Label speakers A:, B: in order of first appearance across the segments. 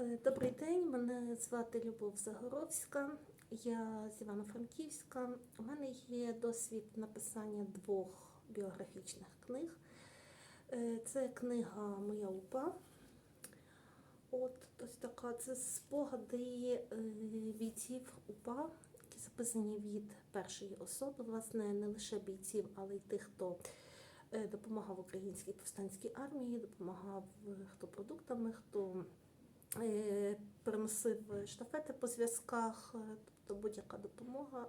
A: Е, Добрий день, мене звати Любов Загоровська. Я з Івано-Франківська. У мене є досвід написання двох біографічних книг. Е, Це книга Моя упа. От ось така це спогади е, бійців УПА, які записані від першої особи, власне, не лише бійців, але й тих, хто допомагав українській повстанській армії, допомагав хто продуктами, хто переносив штафети по зв'язках, е, тобто будь-яка допомога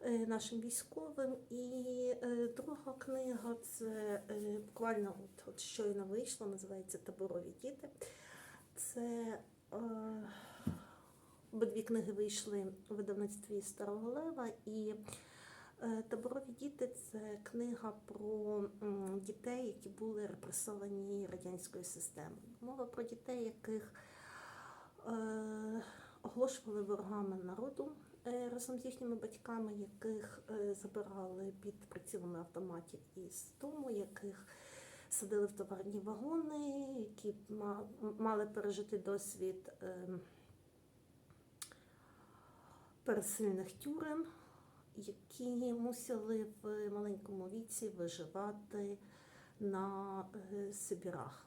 A: е, нашим військовим. І е, друга книга це е, буквально от, от щойно вийшла, називається Таборові діти. Це е, обидві книги вийшли у видавництві Старого Лева і е, Таборові діти це книга про дітей, які були репресовані радянською системою. Мова про дітей, яких е, оголошували ворогами народу е, разом з їхніми батьками, яких е, забирали під прицілами автоматів із дому, яких садили в товарні вагони, які ма- мали пережити досвід е, пересильних тюрем, які мусили в маленькому віці виживати на е, Сибірах.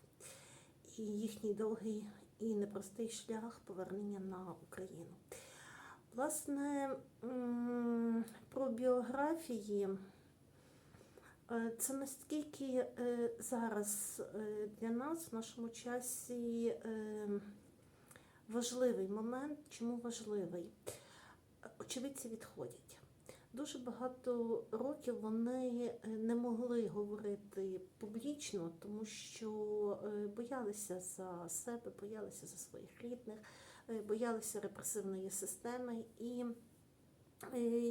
A: І їхній довгий і непростий шлях повернення на Україну. Власне, про біографії. Е, Це наскільки е, зараз для нас в нашому часі важливий момент. Чому важливий? Очевидці відходять. Дуже багато років вони е, не могли говорити публічно, тому що е, боялися за себе, боялися за своїх рідних, е, боялися репресивної системи і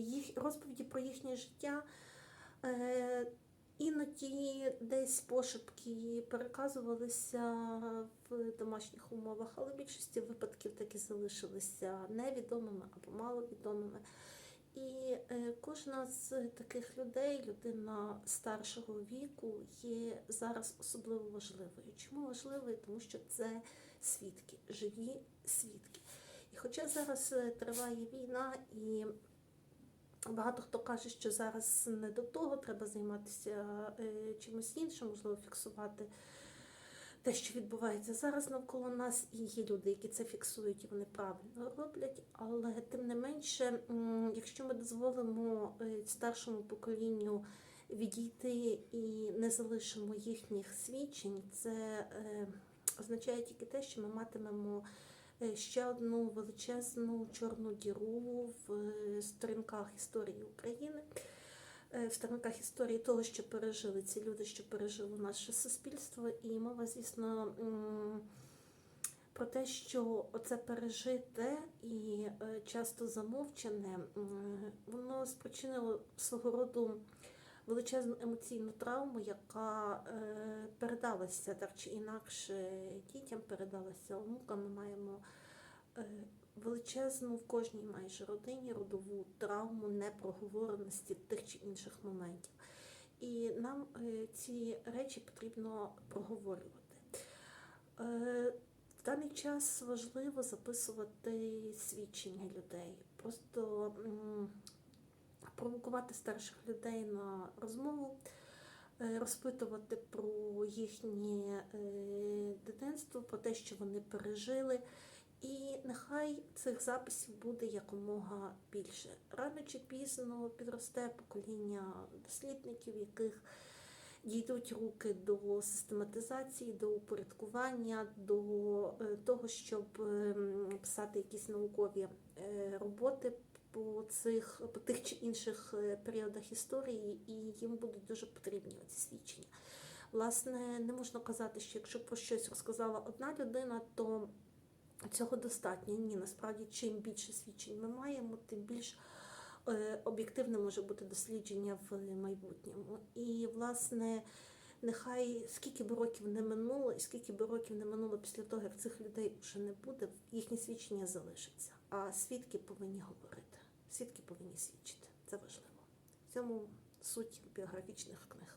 A: їх розповіді про їхнє життя. Іноді десь пошепки переказувалися в домашніх умовах, але в більшості випадків таки залишилися невідомими або маловідомими. І е, кожна з таких людей, людина старшого віку, є зараз особливо важливою. Чому важливою? Тому що це свідки, живі свідки. І хоча зараз е, триває війна і Багато хто каже, що зараз не до того, треба займатися е, чимось іншим, можливо, фіксувати те, що відбувається зараз навколо нас, і є люди, які це фіксують, і вони правильно роблять. Але тим не менше, якщо ми дозволимо е, старшому поколінню відійти і не залишимо їхніх свідчень, це е, означає тільки те, що ми матимемо е, ще одну величезну чорну діру в сторінках історії України, в сторінках історії того, що пережили ці люди, що пережило наше суспільство. І мова, звісно, про те, що оце пережите і е, часто замовчане, воно спричинило свого роду величезну емоційну травму, яка е, передалася так чи інакше дітям, передалася онукам. Ми маємо е, величезну в кожній майже родині родову травму непроговореності тих чи інших моментів. І нам е, ці речі потрібно проговорювати. Е, В даний час важливо записувати свідчення людей, просто провокувати старших людей на розмову, е, розпитувати про їхнє дитинство, про те, що вони пережили. І нехай цих записів буде якомога більше. Рано чи пізно підросте покоління дослідників, яких дійдуть руки до систематизації, до упорядкування, до е, того, щоб ем, писати якісь наукові е, роботи по цих по тих чи інших е, періодах історії, і їм будуть дуже потрібні ці свідчення. Власне, не можна казати, що якщо про щось розказала одна людина, то цього достатньо. Ні, насправді, чим більше свідчень ми маємо, тим більш е, об'єктивне може бути дослідження в майбутньому. І, власне, нехай скільки б років не минуло, і скільки б років не минуло після того, як цих людей вже не буде, їхні свідчення залишаться. А свідки повинні говорити. Свідки повинні свідчити. Це важливо. В цьому суть біографічних книг.